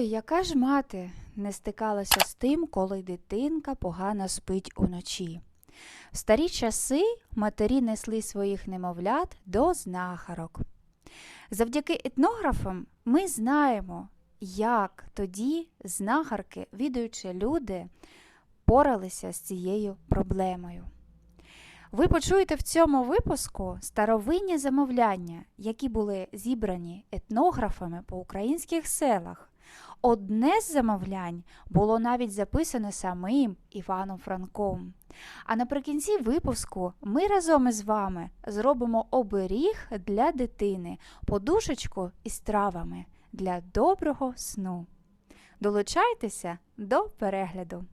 Ой, яка ж мати не стикалася з тим, коли дитинка погано спить уночі. В старі часи матері несли своїх немовлят до знахарок. Завдяки етнографам ми знаємо, як тоді знахарки, відуючи люди, поралися з цією проблемою. Ви почуєте в цьому випуску старовинні замовляння, які були зібрані етнографами по українських селах. Одне з замовлянь було навіть записане самим Іваном Франком. А наприкінці випуску ми разом із вами зробимо оберіг для дитини, подушечку із травами для доброго сну. Долучайтеся до перегляду.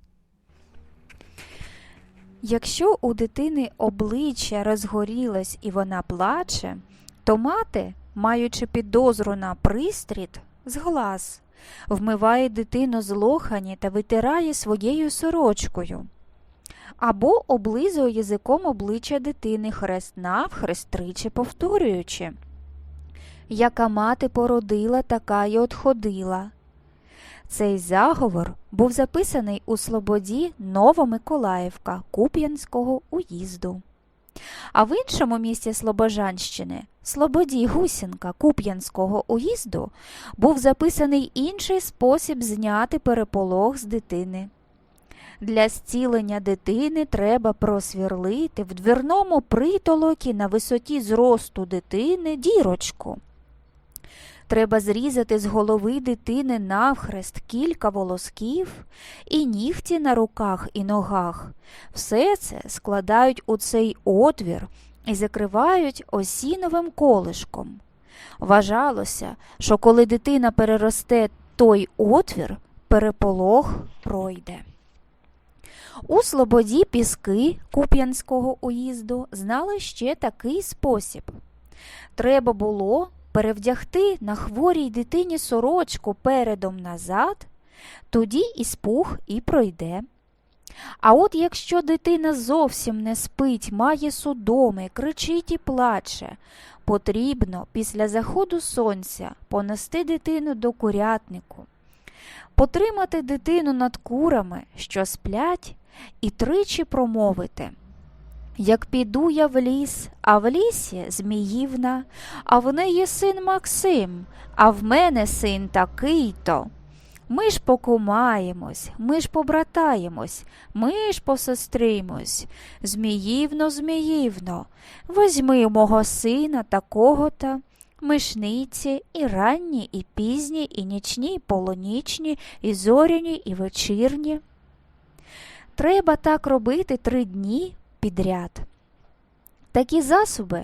Якщо у дитини обличчя розгорілось і вона плаче, то мати, маючи підозру на пристріт, зглаз, вмиває дитину з лохані та витирає своєю сорочкою. Або облизує язиком обличчя дитини хрест навхрест тричі повторюючи. Яка мати породила, така й отходила. Цей заговор був записаний у Слободі Новомиколаївка Куп'янського уїзду. А в іншому місті Слобожанщини, Слободі Гусінка Куп'янського уїзду, був записаний інший спосіб зняти переполох з дитини. Для зцілення дитини треба просвірлити в двірному притолокі на висоті зросту дитини дірочку. Треба зрізати з голови дитини навхрест кілька волосків і нігті на руках і ногах. Все це складають у цей отвір і закривають осіновим колишком. Вважалося, що коли дитина переросте той отвір, переполох пройде. У Слободі Піски Куп'янського уїзду знали ще такий спосіб. Треба було перевдягти на хворій дитині сорочку передом назад, тоді і спух і пройде. А от якщо дитина зовсім не спить, має судоми, кричить і плаче, потрібно після заходу сонця понести дитину до курятнику, потримати дитину над курами, що сплять, і тричі промовити. Як піду я в ліс, а в лісі Зміївна, а в неї син Максим, а в мене син такий-то. Ми ж покумаємось, ми ж побратаємось, ми ж посестримось. Зміївно, Зміївно, возьми мого сина такого-то. Мишниці і ранні, і пізні, і нічні, і полунічні, і зоряні, і вечірні. Треба так робити три дні підряд. Такі засоби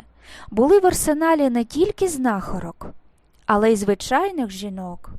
були в арсеналі не тільки знахарок, але й звичайних жінок.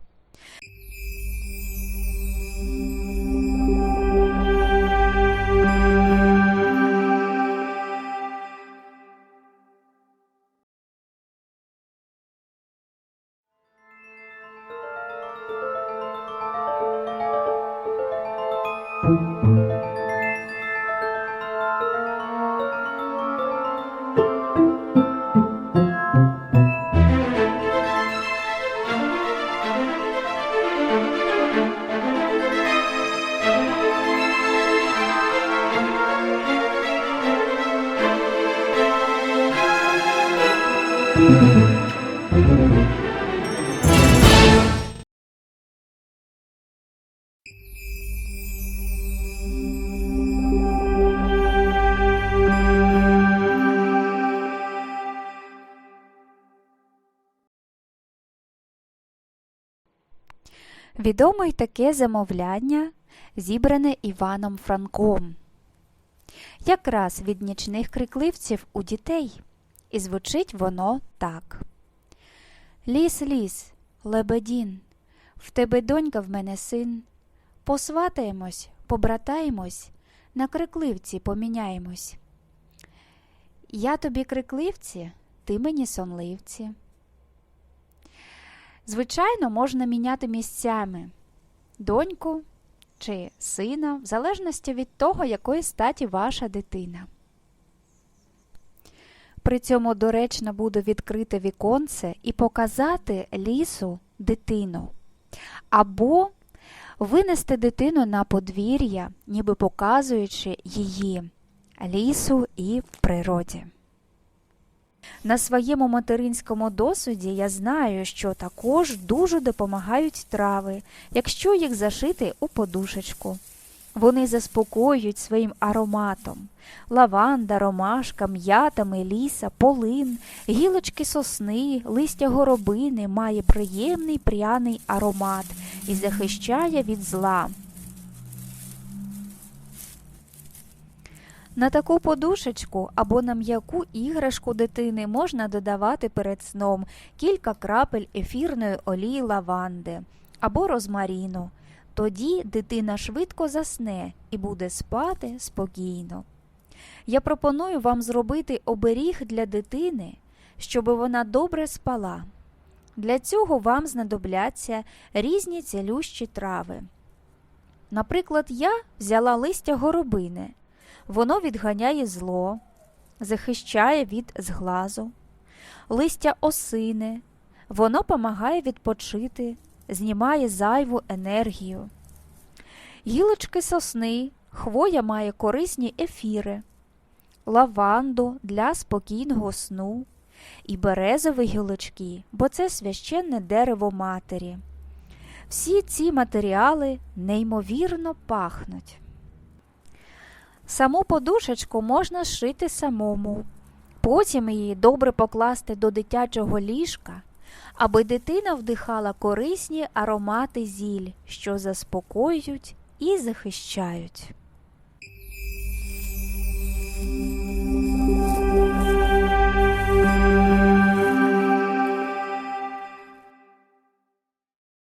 Відоме й таке замовляння, зібране Іваном Франком. Якраз від нічних крикливців у дітей. І звучить воно так. Ліс, ліс, лебедін, В тебе донька, в мене син. Посватаємось, побратаємось, на крикливці поміняємось. Я тобі крикливці, ти мені сонливці. Звичайно, можна міняти місцями доньку чи сина, в залежності від того, якої статі ваша дитина. При цьому доречно буде відкрити віконце і показати лісу дитину. Або винести дитину на подвір'я, ніби показуючи її лісу і природі. На своєму материнському досвіді я знаю, що також дуже допомагають трави, якщо їх зашити у подушечку. Вони заспокоюють своїм ароматом. Лаванда, ромашка, м'ята, меліса, полин, гілочки сосни, листя горобини має приємний пряний аромат і захищає від зла. На таку подушечку або на м'яку іграшку дитини можна додавати перед сном кілька крапель ефірної олії лаванди або розмаріну. Тоді дитина швидко засне і буде спати спокійно. Я пропоную вам зробити оберіг для дитини, щоб вона добре спала. Для цього вам знадобляться різні цілющі трави. Наприклад, я взяла листя горобини. Воно відганяє зло, захищає від зглазу, листя осини, воно помагає відпочити, знімає зайву енергію. Гілочки сосни, хвоя має корисні ефіри, лаванду для спокійного сну і березові гілочки, бо це священне дерево матері. Всі ці матеріали неймовірно пахнуть. Саму подушечку можна шити самому, потім її добре покласти до дитячого ліжка, аби дитина вдихала корисні аромати зіль, що заспокоюють і захищають.